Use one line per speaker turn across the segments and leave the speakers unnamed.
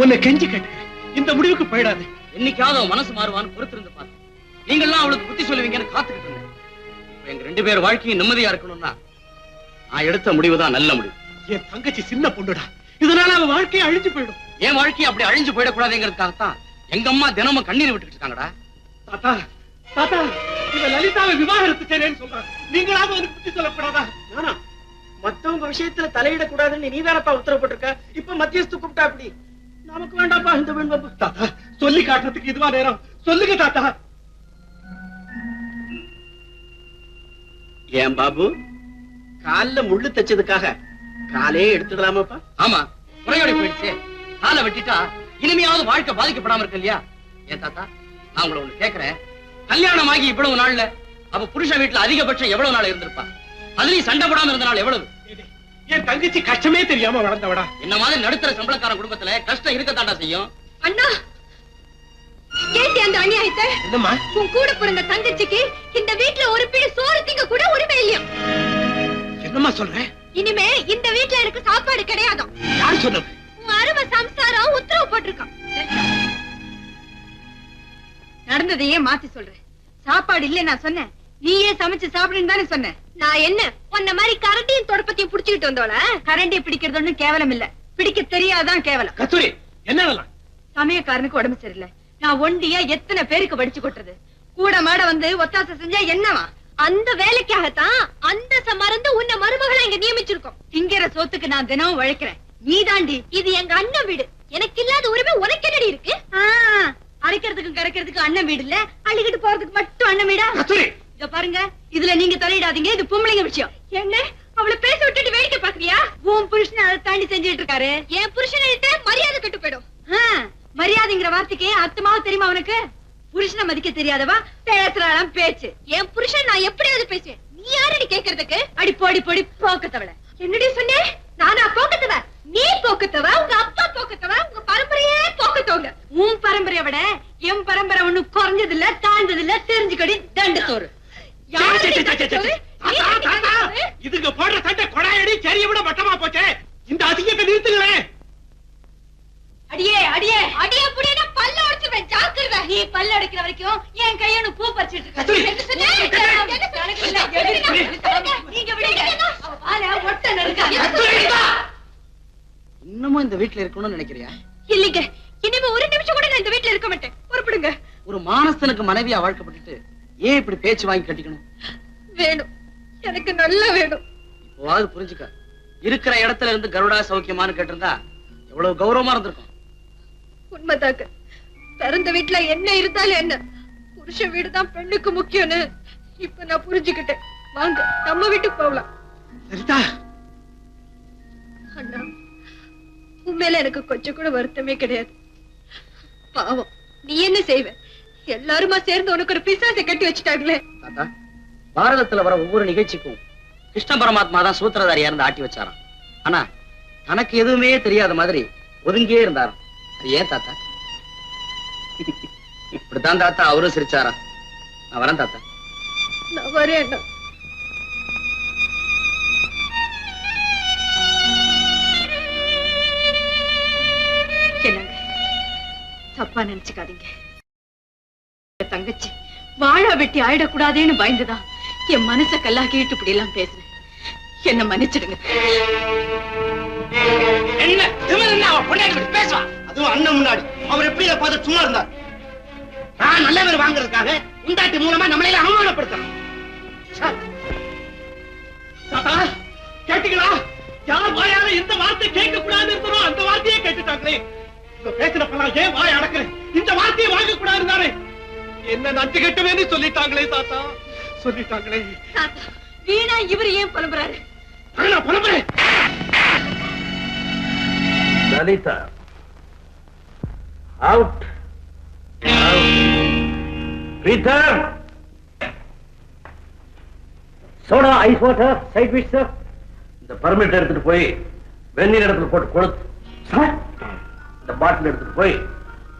உன்னை கெஞ்சி கேட்டுக்கிறேன் இந்த முடிவுக்கு போயிடாது.
என்னைக்காவது அவன் மனசு மாறுவான்னு பொறுத்திருந்து பார்த்தேன் நீங்கள்லாம் அவளுக்கு புத்தி சொல்லுவீங்கன்னு காத்துக்கிட்டு இருந்தேன். இப்ப எங்க ரெண்டு பேர் வாழ்க்கையும் நிம்மதியா இருக்கணும்னா நான் எடுத்த முடிவு தான் நல்ல முடிவு.
என் தங்கச்சி சின்ன பொண்ணுடா. இதனால அவன் வாழ்க்கையை அழிஞ்சு போயிடும்.
என் வாழ்க்கை அப்படி அழிஞ்சு போயிடக்கூடாதுங்கிறதுக்காகத்தான் எங்க அம்மா தினமும் கண்ணீர் விட்டுட்டு இருக்காங்கடா.
தாத்தா தாத்தா இவ லலிதாவை விவாகரத்து செய்றேன்னு சொல்றான் நீங்களாவது ஒரு புத்தி சொல்லக்கூடாதா?
நானா? மத்தவங்க விஷயத்துல தலையிடக்கூடாதுன்னு நீ தானப்பா உத்தரவு போட்டிருக்க? இப்ப மத்தியஸ்து கூப்பிட்டா அப்படி. நமக்கு வேண்டாப்பா இந்த பெண் வம்பு
தாத்தா சொல்லி காட்டுறதுக்கு இதுவா நேரம். சொல்லுங்க தாத்தா.
ஏன் பாபு? கால்ல முள்ளு தச்சதுக்காக காலே எடுத்துடலாமாப்பா?
ஆமா குறையோடி போயிடுச்சு. காலை வெட்டிட்டா இனிமையாவது வாழ்க்கை பாதிக்கப்படாம இருக்கு இல்லையா? ஏன் தாத்தா நான் உங்களை ஒண்ணு கேக்குறேன். கல்யாணம் ஆகி இவ்வளவு நாள்ல அவ புருஷன் வீட்டுல அதிகபட்சம் எவ்வளவு நாள் இருந்திருப்பா? அதுலயும் சண்டை போடாம இருந்த நாள் எவ்வளவு?
என் தங்கச்சி கஷ்டமே தெரியாம வளர்ந்தவடா.
என்ன மாதிரி நடுத்தர சம்பளக்கார குடும்பத்துல கஷ்டம் இருக்கத்தாண்டா செய்யும்?
அண்ணா கேட்டி அந்த அநியாயத்தை?
என்னம்மா?
உன் கூட பிறந்த தங்கச்சிக்கு இந்த வீட்ல ஒரு பிடி சோறு திங்க கூட உரிமை இல்லையா?
என்னம்மா சொல்ற?
இனிமே இந்த வீட்ல எனக்கு சாப்பாடு கிடையாதாம்
யார் சொன்னது?
உன் அருமை சம்சாரம் உத்தரவு போட்டிருக்கான். நடந்ததையே மாத்தி சொல்றேன். சாப்பாடு இல்ல நான் சொன்னேன். நீயே சமைச்சு சாப்பிடுன்னு தானே சொன்ன? நான் என்ன? உன்ன மாதிரி கரண்டியும் தொடப்பத்தையும் புடிச்சுக்கிட்டு வந்தோல கரண்டியை பிடிக்கிறது ஒண்ணும் கேவலம் இல்ல. பிடிக்க தெரியாதான் கேவலம்.
கஸ்தூரி என்னடலாம்
சமயக்காரனுக்கு உடம்பு சரியில்லை. நான் ஒண்டியா எத்தனை பேருக்கு வடிச்சு கொட்டுறது? கூட மாட வந்து ஒத்தாசை செஞ்சா என்னவா? அந்த வேலைக்காகத்தான் அந்த மறந்து உன்னை மருமகளை இங்க நியமிச்சிருக்கோம். திங்கிற சோத்துக்கு நான் தினமும் உழைக்கிறேன். நீதாண்டி. இது எங்க அண்ணன் வீடு. எனக்கு இல்லாத உரிமை உனக்கு என்னடி இருக்கு? அரைக்கிறதுக்கும் கரைக்கிறதுக்கும் அண்ணன் வீடு இல்ல. அள்ளிக்கிட்டு போறதுக்கு மட்டும் அண்ணன் வீடா? பாருங்க இதுல நீங்க தலையிடாதீங்க இது பொம்பளைங்க விஷயம். என்ன அவளை பேச விட்டுட்டு வேடிக்கை பாக்குறியா உன் புருஷன் அதை தாண்டி செஞ்சுட்டு இருக்காரு. என் புருஷன் மரியாதை கெட்டு போயிடும். மரியாதைங்கிற வார்த்தைக்கு அர்த்தமாவது தெரியுமா அவனுக்கு புருஷனை மதிக்க தெரியாதவா? பேசுறாளாம் பேச்சு. என் புருஷன் நான் எப்படியாவது பேசுவேன். நீ யாரடி கேக்குறதுக்கு அடி போடி போடி போக்கத்தவள. என்னடி சொன்னே? நானா போக்கத்தவ? நீ போக்கத்தவ? உங்க அப்பா போக்கத்தவ? உங்க பரம்பரையே போக்கத்தவங்க. உன் பரம்பரையை விட என் பரம்பரை ஒண்ணு குறைஞ்சது இல்ல தாழ்ந்தது இல்ல தெரிஞ்சுக்கடி தண்டத்தோறு
சே, இதுங்க போடுற சட்டை கொடாயடி செரிய விட மட்டமா போச்சே இந்த அதிகத்தை நிறுத்துங்களேன்
அடியே அடியே அடியே புடினா பல்ல உடைச்சிருவேன் ஜாக்கிரதை நீ பல்ல உடைக்கிற வரைக்கும் என் கையனு பூ பறிச்சிட்டு இருக்க. நீங்க விடுங்க அவ ஒட்ட நடுக்காத
இன்னமும் இந்த வீட்டுல இருக்கணும்னு நினைக்கிறியா
இல்லைங்க இனிமே ஒரு நிமிஷம் கூட நான் இந்த வீட்ல இருக்க மாட்டேன் பொறுப்படுங்க
ஒரு மானஸ்தனுக்கு மனைவியா வாழ்க்கப்பட்டுட்டு ஏன் இப்படி பேச்சு வாங்கி கட்டிக்கணும்?
வேணும். எனக்கு நல்லா வேணும்.
இப்போவாவது புரிஞ்சுக்க. இருக்கிற இடத்துல இருந்து கருடா சௌக்கியமான்னு கேட்டிருந்தா எவ்வளவு கௌரவமா இருந்திருக்கும்.
உண்மைதாங்க. பிறந்த வீட்ல என்ன இருந்தாலும் என்ன. புருஷ வீடுதான் பெண்ணுக்கு முக்கியம்னு இப்ப நான் புரிஞ்சுக்கிட்டேன். வாங்க நம்ம வீட்டுக்கு போகலாம்.
சரிதா
அண்ணா உண்மையில எனக்கு கொஞ்சம் கூட வருத்தமே கிடையாது. பாவம் நீ என்ன செய்வ? எல்லாருமா சேர்ந்து உனக்கு ஒரு பிசாசை கட்டி வச்சுட்டாங்களே.
தாத்தா பாரதத்துல வர ஒவ்வொரு நிகழ்ச்சிக்கும் கிருஷ்ண பரமாத்மா தான் சூத்திரதாரியா இருந்து ஆட்டி வச்சாராம். ஆனா தனக்கு எதுவுமே தெரியாத மாதிரி ஒதுங்கியே இருந்தாராம். அது ஏன் தாத்தா? இப்படித்தான் தாத்தா அவரும் சிரிச்சாராம். நான் வரேன் தாத்தா.
நான் வரேன். தப்பா நினைச்சுக்காதீங்க. தங்கச்சி வாழ வெட்டி ஆயிடக்கூடாதேன்னு பயந்துதான் என் மனச கல்லாக்கிட்டு இப்படி எல்லாம் பேசுறேன் என்ன மன்னிச்சிடுங்க.
என்ன? திமிரு அவன் பேசுவான் அதுவும் அண்ணன் முன்னாடி. அவர் எப்படி இதை பார்த்து சும்மா இருந்தார்? நான் நல்ல பேர் வாங்குறதுக்காக உண்டாட்டி மூலமா நம்மளே அவமானப்படுத்தணும்.
தாத்தா கேட்டீங்களா? யார் வாயால எந்த வார்த்தை கேட்க கூடாது இருந்தோ அந்த வார்த்தையே கேட்டுட்டாங்களே. இப்ப பேசுறப்பெல்லாம் ஏன் வாய் அடக்குறேன் இந்த வார்த்தையை வாங்க கூடாது தானே என்ன நஞ்சு கட்டுவேன்னு சொல்லிட்டாங்களே தாத்தா. சொல்லிட்டாங்களே.
தாத்தா, வீணா இவர் ஏன் புலம்புறாரு?
நான் புலம்புறேன்
Lalitha out return soda ice water sandwich sir இந்த பர்மிட் எடுத்துட்டு போய் வெந்நீர் இடத்துல போட்டு கொளுத்து. சார் இந்த பாட்டில் எடுத்துட்டு போய்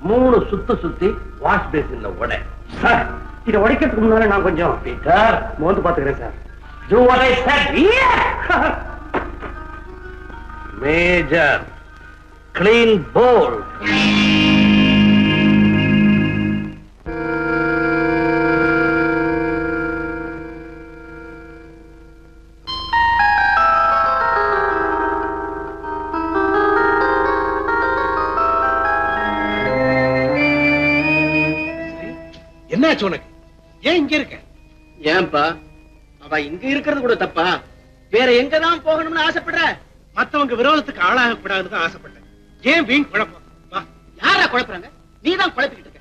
மூணு சுத்து சுத்தி வாஷ் பேசின்ல உடை. சார் இதை உடைக்கிறதுக்கு முன்னால நான் கொஞ்சம் பீட்டர் மோந்து பாத்துக்கிறேன் sir Do what I said. Yeah! Major clean போல்
இருக்கிறது கூட தப்பா? வேற எங்கதான் போகணும்னு ஆசைப்படுற?
மத்தவங்க விரோதத்துக்கு ஆளாக கூடாதுன்னு தான் ஆசைப்பட்டேன் ஏன் வீண் குழப்பம்?
யாரா குழப்புறாங்க? நீதான் குழப்பிக்கிட்டு இருக்க.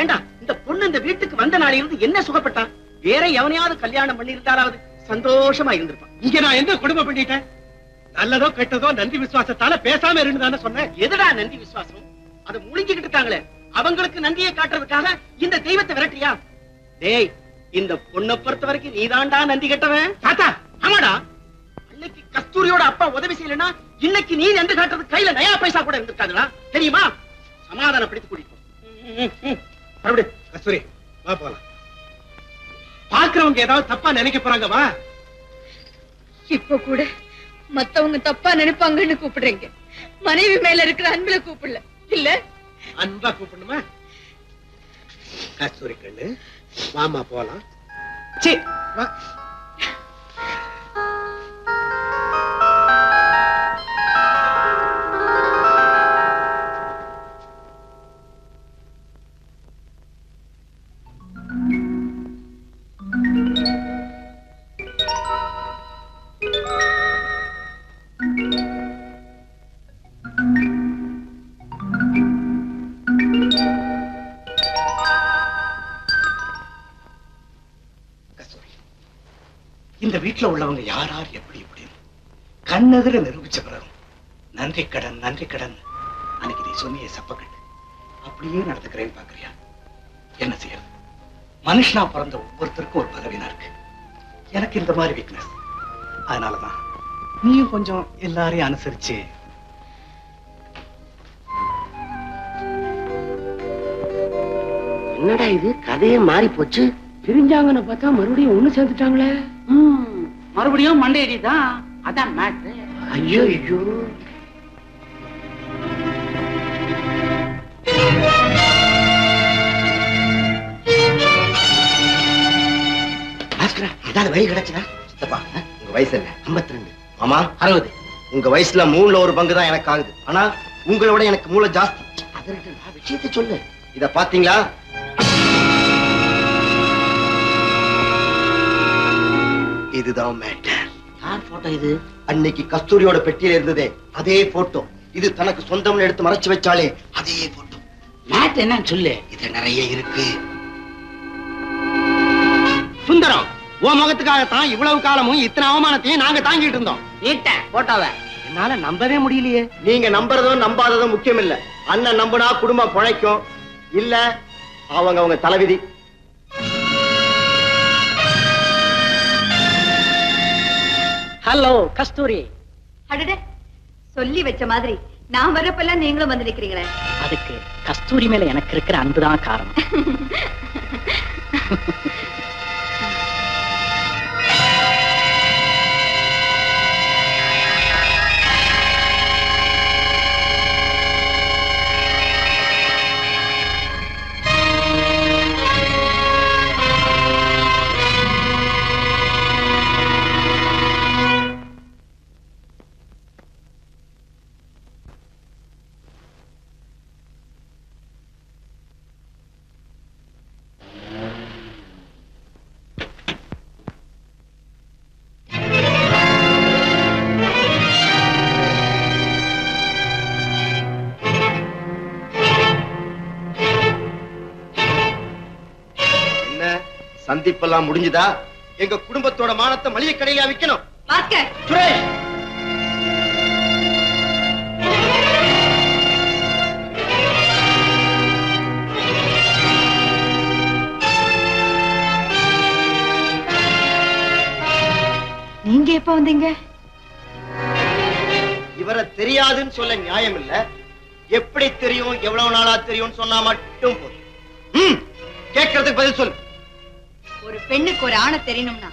ஏண்டா இந்த பொண்ணு இந்த வீட்டுக்கு வந்த நாளிலிருந்து என்ன சுகப்பட்டா? வேற எவனையாவது கல்யாணம் பண்ணி இருந்தாலாவது சந்தோஷமா இருந்திருப்பான்
இங்க நான் எந்த கொடுமை பண்ணிட்டேன்? நல்லதோ கெட்டதோ நன்றி விசுவாசத்தால பேசாம இருந்து தானே சொன்னேன்.
எதுடா நன்றி விசுவாசம்? அதை முழுங்கிக்கிட்டு இருக்காங்களே. அவங்களுக்கு நன்றியை காட்டுறதுக்காக இந்த தெய்வத்தை விரட்டியா டேய் இந்த பொண்ணை பொறுத்த வரைக்கும் நீதான்டா நன்றி கெட்டவன்.
தாத்தா
ஆமாடா. அன்னைக்கு கஸ்தூரியோட அப்பா உதவி செய்யலனா இன்னைக்கு நீ நன்றி காட்டுறது கையில நயா பைசா கூட இருந்திருக்காதுடா. தெரியுமா? சமாதானப்படுத்தி கூட்டிட்டு
கஸ்தூரி வா போலாம். பாக்குறவங்க ஏதாவது தப்பா நினைக்க போறாங்க வா.
இப்போ கூட மத்தவங்க தப்பா நினைப்பாங்கன்னு கூப்பிடுறீங்க. மனைவி மேல இருக்கிற அன்புல கூப்பிடல. இல்ல?
அன்பா கூப்பிடணுமா? கஸ்தூரி கண்ணு. வாமா போலாம். சரி வா. வீட்டுல உள்ளவங்க யார் யார் எப்படி எப்படி? கண்ணெதிர நிரூபிச்ச பிறகு நன்றி கடன் நன்றி கடன் அன்னைக்கு நீ சொன்னிய சப்பக்கட்டு. அப்படியே நடந்துக்கிறேன்னு பாக்குறியா? என்ன செய்யறது? மனுஷனா பிறந்த ஒவ்வொருத்தருக்கும் ஒரு பலவீனம் இருக்கு. எனக்கு இந்த மாதிரி வீக்னஸ் அதனாலதான் நீயும் கொஞ்சம் எல்லாரையும் அனுசரிச்சு.
என்னடா இது? கதையே மாறி போச்சு
பிரிஞ்சாங்கன்னு பார்த்தா மறுபடியும் ஒண்ணு சேர்ந்துட்டாங்களே
மறுபடியும் மண்டையடி தான். அதான் மேட்ரு ஐயோ ஐயோ. ஏதாவது வழி கிடைச்சதா? சித்தப்பா உங்க வயசு என்ன? ஐம்பத்தி ரெண்டு ஆமா. அறுபது. உங்க வயசுல மூணுல ஒரு பங்கு தான் எனக்கு ஆகுது. ஆனா உங்களோட எனக்கு மூளை ஜாஸ்தி. அதற்கு நான் விஷயத்தை சொல்லு. இத பாத்தீங்களா இதுதான் மேட்டர் யார் போட்டோ இது? அன்னைக்கு கஸ்தூரியோட பெட்டியில இருந்ததே அதே போட்டோ இது தனக்கு சொந்தம்னு எடுத்து மறைச்சு வச்சாலே அதே போட்டோ மேட் என்னன்னு சொல்லு. இது நிறைய இருக்கு. சுந்தரம் உன் முகத்துக்காகத்தான் இவ்வளவு காலமும் இத்தனை அவமானத்தையும் நாங்க தாங்கிட்டு இருந்தோம்.
நீட்ட போட்டாவ
என்னால நம்பவே முடியலையே. நீங்க நம்புறதும் நம்பாததும் முக்கியம் இல்ல அண்ணன் நம்புனா குடும்பம் பிழைக்கும். இல்ல அவங்க அவங்க தலைவிதி
ஹலோ கஸ்தூரி.
அடடே சொல்லி வச்ச மாதிரி. நான் வரப்பெல்லாம் நீங்களும் வந்து நிக்கிறீங்களே.
அதுக்கு கஸ்தூரி மேல எனக்கு இருக்கிற அன்புதான் காரணம்.
சந்திப்பெல்லாம் முடிஞ்சுதா? எங்க குடும்பத்தோட மானத்தை மளிகை கடையில விக்கணும்?
பாஸ்கர்!
சுரேஷ்!
நீங்க எப்ப வந்தீங்க?
இவரை தெரியாதுன்னு சொல்ல நியாயம் இல்ல எப்படி தெரியும் எவ்வளவு நாளா தெரியும்னு சொன்னா மட்டும் போதும். கேட்கறதுக்கு பதில் சொல்லு.
ஒரு பெண்ணுக்கு ஒரு ஆணை தெரியணும்னா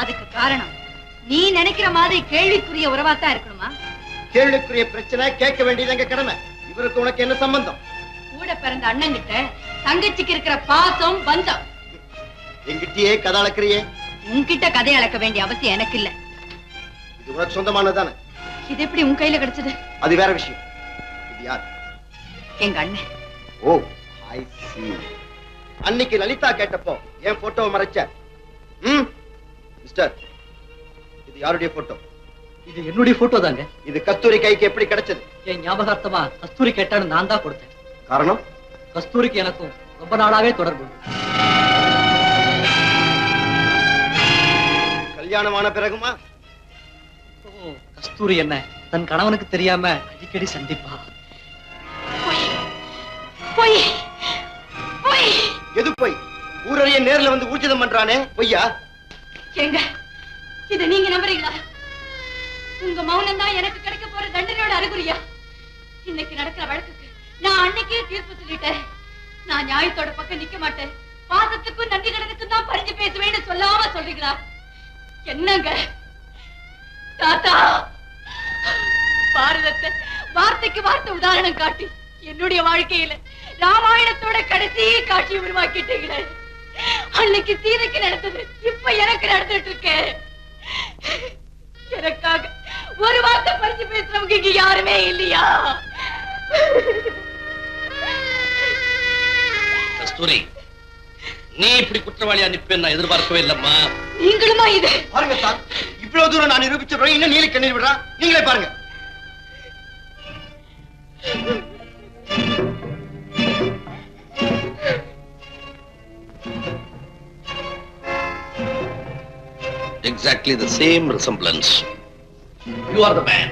அதுக்கு காரணம் நீ நினைக்கிற மாதிரி கேள்விக்குரிய உறவாத்தான் இருக்கணுமா?
கேள்விக்குரிய பிரச்சனை கேட்க வேண்டியது எங்க கடமை. இவருக்கு உனக்கு என்ன சம்பந்தம்?
கூட பிறந்த அண்ணன் கிட்ட தங்கச்சிக்கு இருக்கிற பாசம் பந்தம்.
எங்கிட்டயே கதை அளக்கிறியே?
உன்கிட்ட கதை அளக்க வேண்டிய அவசியம் எனக்கு இல்ல
இது உனக்கு சொந்தமானதானே
இது எப்படி உன் கையில கிடைச்சது?
அது வேற விஷயம். இது யார்?
எங்க அண்ணன்.
ஓ ஐ see. அன்னைக்கு லலிதா கேட்டப்போ என் போட்டோவை மறைச்ச? ம். மிஸ்டர் இது யாருடைய போட்டோ
இது என்னுடைய போட்டோ தாங்க.
இது கஸ்தூரி கைக்கு எப்படி கிடைச்சது?
என் ஞாபகார்த்தமா கஸ்தூரி கேட்டான்னு நான் தான் கொடுத்தேன்.
காரணம்?
கஸ்தூரிக்கு எனக்கும் ரொம்ப நாளாவே தொடர்பு
கல்யாணமான பிறகுமா?
ஓ, கஸ்தூரி என்ன? தன் கணவனுக்கு தெரியாம அடிக்கடி சந்திப்பா?
போய். போய்.
எது போய்? ஊரறிய நேர்ல வந்து ஊர்ஜிதம் பண்றானே? பொய்யா?
எங்க இத நீங்க நம்புறீங்களா? உங்க மௌனம் தான் எனக்கு கிடைக்க போற தண்டனையோட அறிகுறியா? இன்னைக்கு நடக்கிற வழக்குக்கு நான் அன்னைக்கே தீர்ப்பு சொல்லிட்டேன். நான் நியாயத்தோட பக்கம் நிக்க மாட்டேன். பாசத்துக்கும் நன்றி கடனுக்கும் தான் பறிஞ்சு பேசுவேன்னு சொல்லாம சொல்றீங்களா? என்னங்க? தாத்தா! பாரதத்தை வார்த்தைக்கு வார்த்தை உதாரணம் காட்டி என்னுடைய வாழ்க்கையில ராமாயணத்தோட கடைசி காட்சி உருவாக்கிட்டீங்களே. அன்னைக்கு சீதைக்கு நடந்தது. இப்ப எனக்கு நடந்துட்டு இருக்கு. எனக்காக ஒரு வார்த்தை பறிச்சு பேசுறவங்க இங்க யாருமே இல்லையா?
கஸ்தூரி நீ இப்படி குற்றவாளியா நிப்பேன்னு நான் எதிர்பார்க்கவே இல்லம்மா.
நீங்களுமா இது?
பாருங்க சார் இவ்வளவு தூரம் நான் நிரூபிச்ச பிறகு இன்னும் நீலி கண்ணீர் விடுறான் நீங்களே பாருங்க.
Exactly the same resemblance you are the man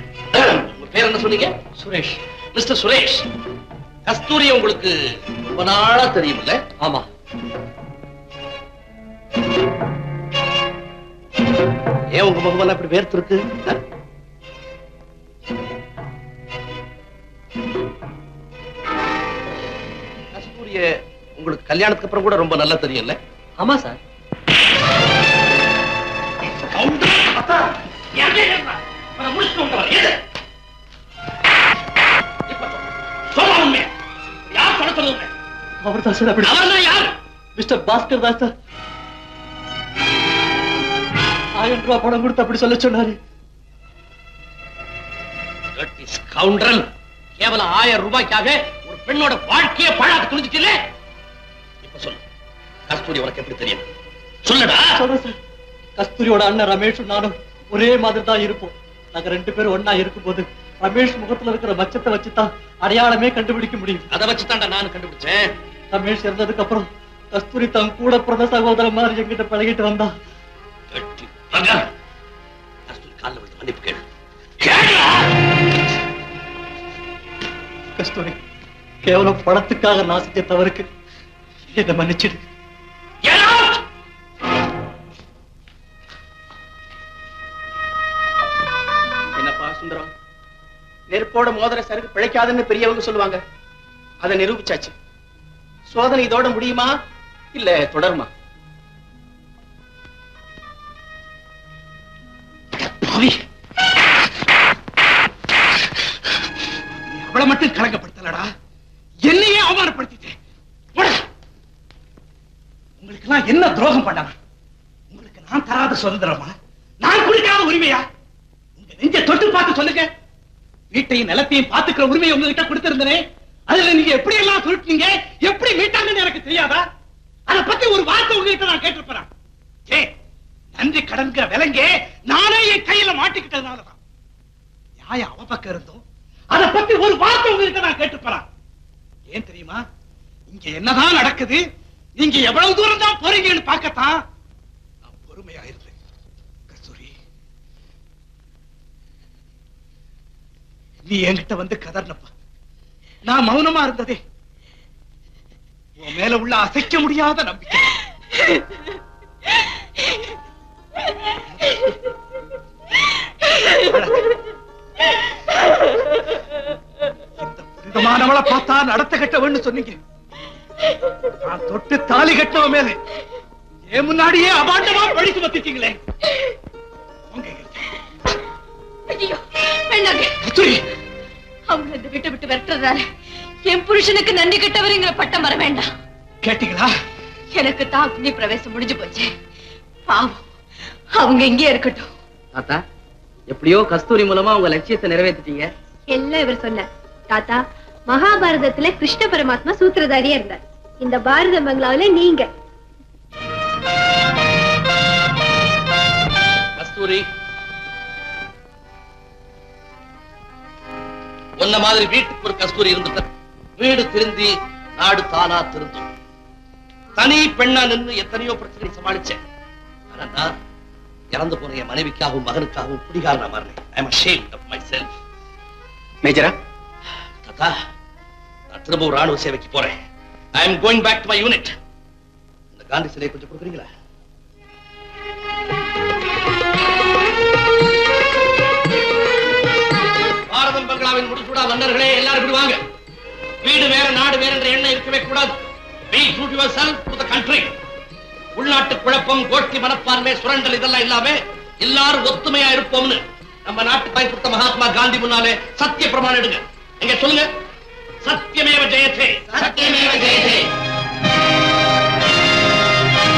உங்க பேர் என்ன சொன்னீங்க?
சுரேஷ்.
மிஸ்டர் சுரேஷ் கஸ்தூரி உங்களுக்கு ரொம்ப நாளா தெரியுமில்ல
ஆமா.
ஏன் உங்க முகமெல்லாம் இப்படி வேர்த்து இருக்கு கஸ்தூரிய உங்களுக்கு கல்யாணத்துக்கு அப்புறம் கூட ரொம்ப நல்லா தெரியும்ல?
ஆமா சார். அவர் தான் சார் அப்படி மிஸ்டர் பாஸ்கர் தான். சார் ஆயிரம் ரூபாய் பணம் கொடுத்து அப்படி சொல்ல சொன்னாரு.
ஸ்கவுண்டரல் கேவலம் ஆயிரம் ரூபாய்க்காக ஒரு பெண்ணோட வாழ்க்கையை பாழாக்க துணிச்சிட்டில்ல இப்ப சொல்லு. கஸ்தூரி உனக்கு எப்படி தெரியும்? சொல்லுடா.
சொல்றேன் சார். கஸ்தூரியோட அண்ணன் ரமேஷும் நானும் ஒரே மாதிரி தான் இருப்போம். நாங்க ரெண்டு பேரும் ஒண்ணா இருக்கும்போது ரமேஷ் முகத்துல இருக்கிற மச்சத்தை வச்சுதான் அடையாளமே கண்டுபிடிக்க முடியும்.
அதை வச்சு தாண்டா நான் கண்டுபிடிச்சேன்.
ரமேஷ் இறந்ததுக்கு அப்புறம் கஸ்தூரி தன் கூட பிறந்த சகோதரன் மாதிரி எங்கிட்ட பழகிட்டு வந்தா.
கஸ்தூரி காலில் விழுந்து மன்னிப்பு கேளு.
கஸ்தூரி கேவலம் பணத்துக்காக நான் செஞ்ச தவறுக்கு என்ன மன்னிச்சிடு.
நெருப்போட மோதிர சருக்கு பிழைக்காதுன்னு பெரியவங்க சொல்லுவாங்க. அதை நிரூபிச்சாச்சு. சோதனை இதோட முடியுமா? இல்ல தொடருமா? அவளை மட்டும் கலங்கப்படுத்தலடா. என்னையே அவமானப்படுத்திட்டேன் உங்களுக்கு எல்லாம் என்ன துரோகம் பண்ணாம? உங்களுக்கு நான் தராத சுதந்திரமா? நான் குடிக்காத உரிமையா? உங்க நெஞ்ச தொட்டு பார்த்து சொல்லுங்க. வீட்டையும் நிலத்தையும் பாத்துக்கிற உரிமையை உங்ககிட்ட கொடுத்திருந்தேன்? அதுல நீங்க எப்படி எல்லாம் சுருட்டீங்க எப்படி மீட்டாங்கன்னு எனக்கு தெரியாதா? அத பத்தி ஒரு வார்த்தை உங்ககிட்ட நான் கேட்டிருப்பேன்? ஏ நன்றி கடன்கிற விலங்கே நானே என் கையில மாட்டிக்கிட்டதுனாலதான். நியாயம் அவ பக்கம் இருந்தோம் அதை பத்தி ஒரு வார்த்தை உங்ககிட்ட நான் கேட்டிருப்பேன்? ஏன் தெரியுமா? இங்க என்னதான் நடக்குது நீங்க எவ்வளவு தூரம் தான் போறீங்கன்னு பார்க்கத்தான் நான் பொறுமையா இருந்தேன் கஸ்தூரி நீ என்கிட்ட வந்து கதர்னப்பா. நான் மௌனமா இருந்ததே. உன் மேல உள்ள அசைக்க முடியாத நம்பிக்கை. இந்த புனிதமானவளை பார்த்தா நடத்த கட்டவன்னு சொன்னீங்க. நான் தொட்டு தாலி கட்டவன் மேல. என் முன்னாடியே அபாண்டமா பழி சுமத்திட்டீங்களே? உங்க
ஐயோ வேண்டாங்க அவங்க இந்த வீட்டை விட்டு விரட்டுறதால என் புருஷனுக்கு நன்றி கெட்டவருங்கிற பட்டம் வர வேண்டாம்.
கேட்டீங்களா?
எனக்கு தான் அக்னி பிரவேசம் முடிஞ்சு போச்சு. பாவம். அவங்க இங்கே இருக்கட்டும்.
தாத்தா எப்படியோ கஸ்தூரி மூலமா உங்க லட்சியத்தை நிறைவேற்றிட்டீங்க
எல்லாம் இவர் சொன்னார். தாத்தா மகாபாரதத்துல கிருஷ்ண பரமாத்மா சூத்திரதாரியா இருந்தார். இந்த பாரத பங்களாவில நீங்க.
கஸ்தூரி உன்ன மாதிரி வீட்டுக்கு ஒரு கஸ்தூரி இருந்துட்ட வீடு திருந்தி நாடு தானா திருந்தும். தனி பெண்ணா நின்னு எத்தனையோ பிரச்சனை சமாளிச்சேன். ஆனா நான் இறந்து போன என் மனைவிக்காகவும் மகனுக்காகவும் குடிகாரனா மாறினேன்.
மேஜரா?
தாத்தா நான் திரும்ப ராணுவ சேவைக்கு போறேன். I am going back to my unit இந்த காந்தி சிலையை கொஞ்சம் கொடுக்குறீங்களா? இந்தியாவின் முடிச்சூடா மன்னர்களே எல்லாரும் விடுவாங்க. வீடு வேற நாடு வேற என்ற எண்ணம் இருக்கவே கூடாது. Be true your self to the country உள்நாட்டு குழப்பம் கோஷ்டி மனப்பான்மை சுரண்டல் இதெல்லாம் இல்லாம எல்லாரும் ஒத்துமையா இருப்போம்னு நம்ம நாட்டு பயன்படுத்த மகாத்மா காந்தி முன்னாலே சத்திய பிரமாணம் எடுங்க. எங்க சொல்லுங்க. சத்தியமேவ ஜெயத்தே சத்தியமேவ ஜெயத்தே